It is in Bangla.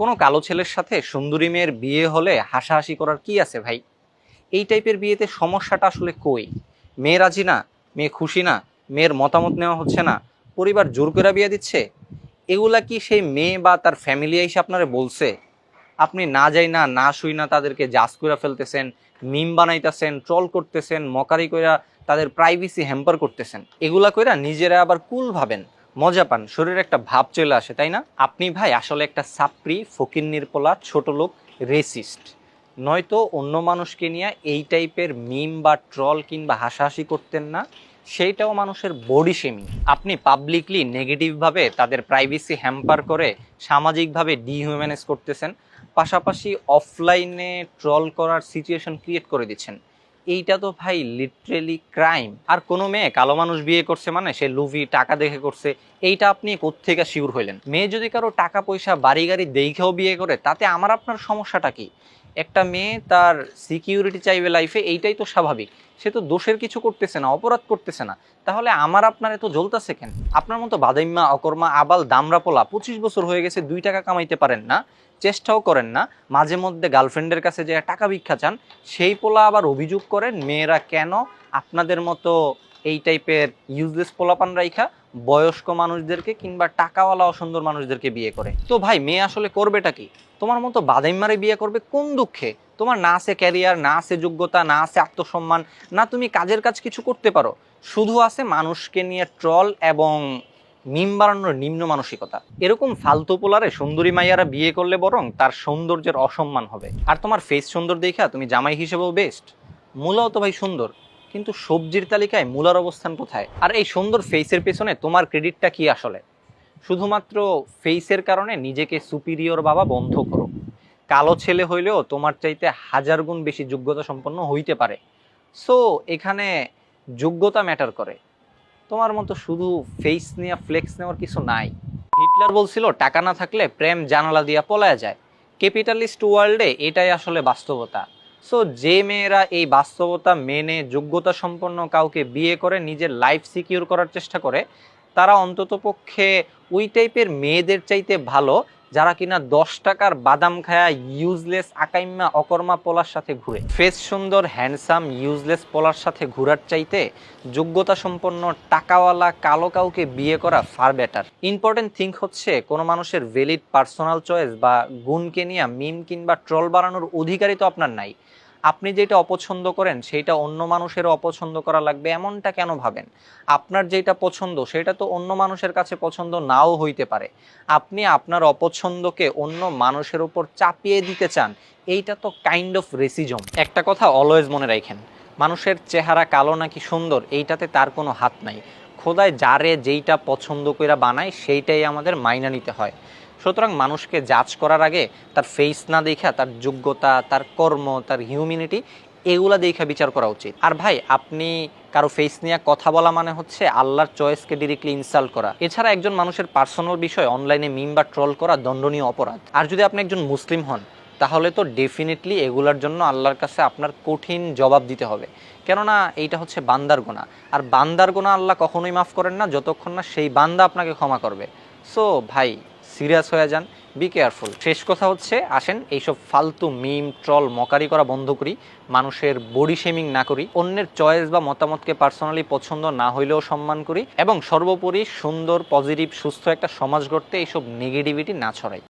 কোনো কালো ছেলের সাথে সুন্দরী মেয়ের বিয়ে হলে হাসাহাসি করার কি আছে ভাই? এই টাইপের বিয়েতে সমস্যাটা আসলে কই? মেয়ে রাজি না, মেয়ে খুশি না, মেয়ের মতামত নেওয়া হচ্ছে না, পরিবার জোর করে বিয়ে দিচ্ছে? এগুলা কি সেই মেয়ে বা তার ফ্যামিলি এসে আপনারা বলছে? আপনি না যাই না না শুই না তাদেরকে জাজ করে ফেলতেছেন, মিম বানাইতেছেন ট্রল করতেছেন, মকারি কইরা তাদের প্রাইভেসি হ্যাম্পার করতেছেন। এগুলা কইরা নিজেরা আবার কুল ভাবেন। মজা পান, শরীরে একটা ভাব চলে আসে, তাই না? আপনি ভাই, আসলে একটা সাপ্রি ফকির নির্পলা ছোট লোক রেসিস্ট নয়তো অন্য মানুষকে নিয়ে এই টাইপের মিম বা ট্রল কিংবা হাসাহাসি করতেন না, সেইটাও মানুষের বডি শেমিং আপনি পাবলিকলি নেগেটিভভাবে তাদের প্রাইভেসি হ্যাম্পার করে সামাজিকভাবে ডিহিউম্যানাইজ করতেছেন, পাশাপাশি অফলাইনে ট্রল করার সিচুয়েশন ক্রিয়েট করে দিচ্ছেন। এইটা তো ভাই লিটারেলি ক্রাইম আর কোনো মেয়ে কালো মানুষ বিয়ে করছে মানে সে লুভি টাকা দেখে করছে, এইটা আপনি কোথেকে শিওর হইলেন? মেয়ে যদি কারও টাকা পয়সা, বাড়ি গাড়ি দেখেও বিয়ে করে, তাতে আমার আপনার সমস্যাটা কি? একটা মেয়ে তার সিকিউরিটি চাইবে লাইফে এইটাই তো স্বাভাবিক। সে তো দোষের কিছু করতেছে না, অপরাধ করতেছে না। তাহলে আমার আপনার এত জ্বলতেছে কেন? আপনার মতো বাদাইম্মা অকর্মা, আবাল, দামরা পোলা পঁচিশ বছর হয়ে গেছে দুই টাকা কামাইতে পারেন না, চেষ্টাও করেন না, মাঝে মধ্যে গার্লফ্রেন্ডের কাছে যে টাকা ভিক্ষা চান, সেই পোলা আবার অভিযোগ করেন, মেয়েরা কেন আপনাদের মতো এই টাইপের ইউজলেস পোলাপান রাইখা বয়স্ক মানুষদেরকে কিংবা টাকাওয়ালা অসুন্দর মানুষদেরকে বিয়ে করে। তো ভাই, মেয়ে আসলে করবেটা কি? তোমার মতো বাদাইম্মারে বিয়ে করবে কোন দুঃখে? তোমার না আছে ক্যারিয়ার না আছে যোগ্যতা, না আছে আত্মসম্মান, না তুমি কাজের কাজ কিছু করতে পারো। শুধু আছে মানুষকে নিয়ে ট্রল এবং মিম বাড়ানোর নিম্ন মানসিকতা। এরকম ফালতু পোলারে সুন্দরী মাইয়ারা বিয়ে করলে বরং তার সৌন্দর্যের অসম্মান হবে। আর তোমার ফেস সুন্দর দেখা তুমি জামাই হিসেবেও বেস্ট মূলত ভাই সুন্দর। কিন্তু সবজির তালিকায় মূলার অবস্থান কোথায়? আর এই সুন্দর ফেসের পেছনে তোমার ক্রেডিটটা কি আসলে? শুধুমাত্র ফেসের কারণে নিজেকে সুপিরিয়র বাবা বন্ধ করো। কালো ছেলে হইলেও তোমার চাইতে হাজার গুণ বেশি যোগ্যতা সম্পন্ন হইতে পারে। সো এখানে যোগ্যতা ম্যাটার করে। তোমার মতো শুধু ফেস নিয়ে ফ্লেক্স নেওয়ার কিছু নাই। হিটলার বলছিল, টাকা না থাকলে প্রেম জানালা দিয়া পলায়া যায়। ক্যাপিটালিস্ট ওয়ার্ল্ডে এটাই আসলে বাস্তবতা। সো যে মেয়েরা এই বাস্তবতা মেনে, যোগ্যতা সম্পন্ন কাউকে বিয়ে করে, নিজের লাইফ সিকিউর করার চেষ্টা করে, তারা অন্তত পক্ষে ওই টাইপের মেয়েদের চাইতে ভালো যারা কিনা দশ টাকার বাদাম খায়া ইউজলেস আকাইম্মা অকর্মা পলার সাথে ঘুরে। ফেস সুন্দর হ্যান্ডসাম ইউজলেস পলার সাথে ঘুরার চাইতে যোগ্যতা সম্পন্ন টাকাওয়ালা কালো কাউকে বিয়ে করা ফার বেটার ইম্পর্টেন্ট থিং হচ্ছে কোনো মানুষের ভ্যালিড পার্সোনাল চয়েস বা গুণকে নিয়ে মিম কিংবা ট্রল বাড়ানোর অধিকারই তো আপনার নাই। আপনি যেটা অপছন্দ করেন, সেইটা অন্য মানুষেরও অপছন্দ করা লাগবে, এমনটা কেন ভাবেন? আপনার যেটা পছন্দ, সেটা তো অন্য মানুষের কাছে পছন্দ নাও হইতে পারে। আপনি আপনার অপছন্দকে অন্য মানুষের উপর চাপিয়ে দিতে চান, এইটা তো কাইন্ড অফ রেসিজম একটা কথা অলওয়েজ মনে রাখেন, মানুষের চেহারা কালো নাকি সুন্দর, এইটাতে তার কোনো হাত নাই। খোদায় যারে যেইটা পছন্দ করে বানায়, সেইটাই আমাদের মাইনা নিতে হয়। সুতরাং মানুষকে জাজ করার আগে তার ফেস না দেখা, তার যোগ্যতা, তার কর্ম, তার হিউম্যানিটি এগুলা দেখা বিচার করা উচিত। আর ভাই, আপনি কারও ফেস নিয়ে কথা বলা মানে হচ্ছে আল্লাহর চয়েসকে ডিরেক্টলি ইনসাল্ট করা। এছাড়া একজন মানুষের পার্সোনাল বিষয় অনলাইনে মিম বা ট্রল করা দণ্ডনীয় অপরাধ। আর যদি আপনি একজন মুসলিম হন, তাহলে তো ডেফিনেটলি এগুলার জন্য আল্লাহর কাছে আপনার কঠিন জবাব দিতে হবে। কেননা এইটা হচ্ছে বান্দার গোনা আর বান্দার গোনা আল্লাহ কখনোই মাফ করেন না, যতক্ষণ না সেই বান্দা আপনাকে ক্ষমা করবে। সো ভাই সিরিয়াস হয়ে যান। বি কেয়ারফুল শেষ কথা হচ্ছে, আসেন এইসব ফালতু মিম, ট্রল, মকারি করা বন্ধ করি। মানুষের বডি শেমিং না করি। অন্যের চয়েস বা মতামতকে পার্সোনালি পছন্দ না হইলেও সম্মান করি। এবং সর্বোপরি সুন্দর পজিটিভ সুস্থ একটা সমাজ গড়তে এইসব নেগেটিভিটি না ছড়াই।